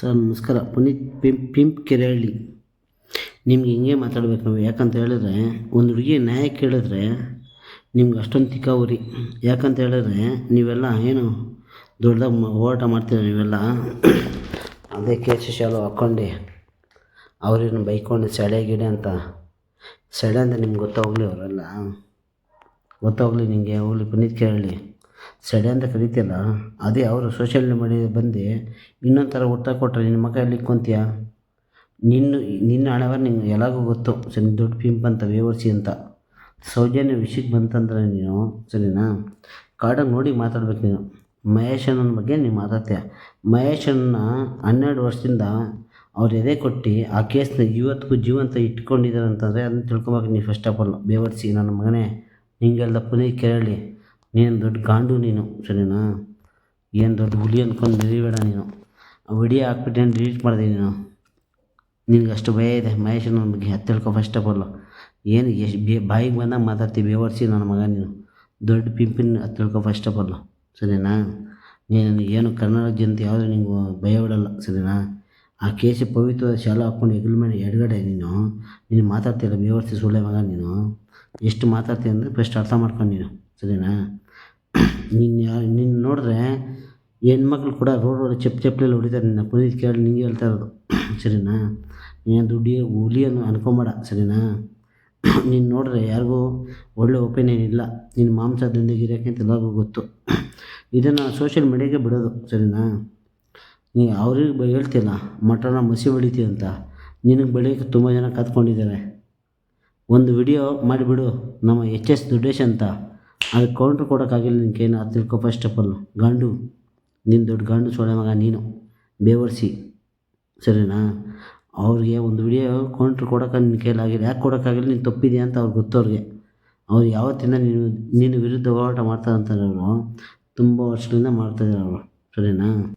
Sir, ನಮಸ್ಕಾರ. Puneeth pimp pimp Kerehalli ನಿಮ್ಗೆ ಹಿಂಗೆ ಮಾತಾಡ್ಬೇಕು ನಾವು. ಯಾಕಂತ ಹೇಳಿದ್ರೆ, ಒಂದು ಹುಡುಗಿ ನ್ಯಾಯ ಕೇಳಿದ್ರೆ ನಿಮ್ಗೆ ಅಷ್ಟೊಂದು ತಿಕ್ಕ ಉರಿ ಯಾಕಂತ ಹೇಳಿದ್ರೆ, ನೀವೆಲ್ಲ ಏನು ದೊಡ್ಡದಾಗಿ ಹೋರಾಟ ಮಾಡ್ತೀರ ನೀವೆಲ್ಲ? ಅದೇ ಕೇಸು ಶಾಲು ಹಾಕ್ಕೊಂಡು ಅವ್ರೇನು ಬೈಕೊಂಡು ಸೆಳೆ ಗಿಡೆ ಅಂತ. ಸೆಳೆ ಅಂತ ನಿಮ್ಗೆ ಗೊತ್ತಾಗಲಿ ಅವರೆಲ್ಲ. ಗೊತ್ತಾಗಲಿ ನಿಮಗೆ ಹೋಗ್ಲಿ ಪುನೀತ್ ಕೇಳಲಿ ಸೆಡೆ ಅಂತ ಕರಿತೀಯಲ್ಲ, ಅದೇ ಅವರು ಸೋಷಿಯಲ್ ಮೀಡಿಯಾ ಬಂದು ಇನ್ನೊಂದು ಥರ ಉತ್ತರ ಕೊಟ್ಟರೆ ನಿನ್ನ ಮಗ ಎಲ್ಲಿ ಕುಂತೀಯ? ನಿನ್ನ ನಿನ್ನ ಹಣೆಬರ ನಿಂಗೆ ಎಲ್ಲರಿಗೂ ಗೊತ್ತು, ಸರಿ ದೊಡ್ಡ ಪಿಂಪ್ ಅಂತ ಬೇವರ್ಸಿ ಅಂತ. ಸೌಜನ್ಯ ವಿಷಯಕ್ಕೆ ಬಂತಂದ್ರೆ ನೀನು, ಸರಿನಾ? ಕಾಡಾಗಿ ನೋಡಿ ಮಾತಾಡ್ಬೇಕು ನೀನು. ಮಹೇಶನ ಬಗ್ಗೆ ನೀನು ಮಾತಾಡ್ತೀಯ? ಮಹೇಶನ್ನ ಹನ್ನೆರಡು ವರ್ಷದಿಂದ ಅವ್ರು ಎದೆ ಕೊಟ್ಟು ಆ ಕೇಸ್ನ ಇವತ್ತಿಗೂ ಜೀವಂತ ಇಟ್ಕೊಂಡಿದ್ದಾರೆ ಅಂತಂದರೆ ಅದನ್ನ ತಿಳ್ಕೊಬೇಕು ನೀವು ಫಸ್ಟ್ ಆಫ್ ಆಲ್ ಬೇವರ್ಸಿ ನನ್ನ ಮಗನೇ ಹಿಂಗೆಲ್ಲ ಪುನೀತ್ ಕೇಳಲಿ ನೀನು ದೊಡ್ಡ ಗಾಂಡು ನೀನು, ಸರಿನಾ? ಏನು ದೊಡ್ಡ ಹುಲಿ ಅಂದ್ಕೊಂಡು ಮೆರಿಬೇಡ ನೀನು. ವಿಡಿಯೋ ಹಾಕ್ಬಿಟ್ಟು ಏನು ಡಿಲೀಟ್ ಮಾಡಿದೆ ನೀನು? ನಿನಗೆ ಅಷ್ಟು ಭಯ ಇದೆ. ಮಹೇಶನ ಬಗ್ಗೆ ಹತ್ತು ತಿಳ್ಕೊ ಫಸ್ಟ್ ಆಫ್ ಆಲ್ ಏನು ಎಷ್ಟು ಬೇ ಬಾಯಿಗೆ ಬಂದಾಗ ಮಾತಾಡ್ತೀವಿ ಬೇವರ್ಸಿ ನನ್ನ ಮಗ ನೀನು. ದೊಡ್ಡ ಪಿಂಪಿನ ಹತ್ತು ತಿಳ್ಕೊ ಫಸ್ಟ್ ಆಫ್ ಆಲ್ ಸರಿನಾ? ನೀನು ಏನು ಕನ್ನಡ ಜನತೆ ಯಾವುದೂ ನಿಂಗೆ ಭಯ ಬಿಡಲ್ಲ, ಸರಿನಾ? ಆ ಕೇಸಿ ಪವಿತ್ರ ಶಾಲೆ ಹಾಕ್ಕೊಂಡು ಹೆಗಲ ಮೇಲೆ ಎಡಗಡೆ ನೀನು. ನೀನು ಮಾತಾಡ್ತೀಯಲ್ಲ ಬೇವರ್ಸಿ ಸುಳ್ಳೆ ಮಗ ನೀನು. ಎಷ್ಟು ಮಾತಾಡ್ತೀಯ ಅಂದರೆ ಫಸ್ಟ್ ಅರ್ಥ ಮಾಡ್ಕೊಂಡು ನೀನು. ಸರಿನಾ? ನಿನ್ನ ನಿನ್ನ ನೋಡಿದ್ರೆ ಹೆಣ್ಮಕ್ಳು ಕೂಡ ರೋಡ್ ರೋಡ್ ಚಪ್ಪ ಚಪ್ಪಲಿ ಹೊಡಿತಾರೆ. ನಿನ್ನ ಪುನೀತ್ ಕೇಳಿ ನಿಂಗೆ ಹೇಳ್ತಾ ಇರೋದು. ಸರಿನಾ? ನೀನು ದುಡ್ಡಿ ಹುಲಿ ಅನ್ನು ಅನ್ಕೊಂಬೇಡ, ಸರಿನಾ? ನೀನು ನೋಡಿದ್ರೆ ಯಾರಿಗೂ ಒಳ್ಳೆ ಒಪಿನಿಯನ್ ಇಲ್ಲ ನಿನ್ನ ಮಾಂಸ ದಂಧೆಗಿರೋಕ್ಕೆ ಅಂತ ಎಲ್ಲರಿಗೂ ಗೊತ್ತು. ಇದನ್ನು ಸೋಷಿಯಲ್ ಮೀಡಿಯಾಗೆ ಬಿಡೋದು, ಸರಿನಾ? ನೀ ಅವ್ರಿಗೆ ಹೇಳ್ತಿಲ್ಲ ಮಟನ ಮಸಿ ಹೊಡಿತೀಯ ಅಂತ. ನಿನಗೆ ಬೆಳೆಯೋಕ್ಕೆ ತುಂಬ ಜನ ಕಾತ್ಕೊಂಡಿದ್ದಾರೆ ಒಂದು ವಿಡಿಯೋ ಮಾಡಿಬಿಡು, ನಮ್ಮ ಎಚ್ ಎಸ್ ದುಡ್ಡೇಶ್ ಅಂತ. ಅದಕ್ಕೆ ಕೌಂಟ್ರ್ ಕೊಡೋಕ್ಕಾಗಿಲ್ಲ ನಿನಗೇನು? ಅದು ತಿಳ್ಕೊ ಫಸ್ಟ್ ಆಫ್ ಗಂಡು ನಿನ್ನ ದೊಡ್ಡ ಗಂಡು ಸೊಳ್ಳೆ ಮಗ ನೀನು. ಬೇವರ್ಸಿ. ಸರಿನಾ? ಅವ್ರಿಗೆ ಒಂದು ವಿಡಿಯೋ ಕೌಂಟ್ರ್ ಕೊಡೋಕೆ ನಿನ್ನ ಕೈಲಾಗಿಲ್ಲ. ಯಾಕೆ ಕೊಡೋಕ್ಕಾಗಿಲ್ಲ? ನೀನು ತಪ್ಪಿದೆಯಾ ಅಂತ ಅವ್ರಿಗೆ ಗೊತ್ತು ಅವ್ರಿಗೆ ಅವ್ರು ಯಾವತ್ತಿಂದ ನೀನು, ನಿನ್ನ ವಿರುದ್ಧ ಹೋರಾಟ ಮಾಡ್ತಾರೆ ಅಂತಾರೆ ಅವರು ತುಂಬ ವರ್ಷದಿಂದ ಮಾಡ್ತಾಯಿದ್ದಾರೆ ಅವರು. ಸರಿನಾ?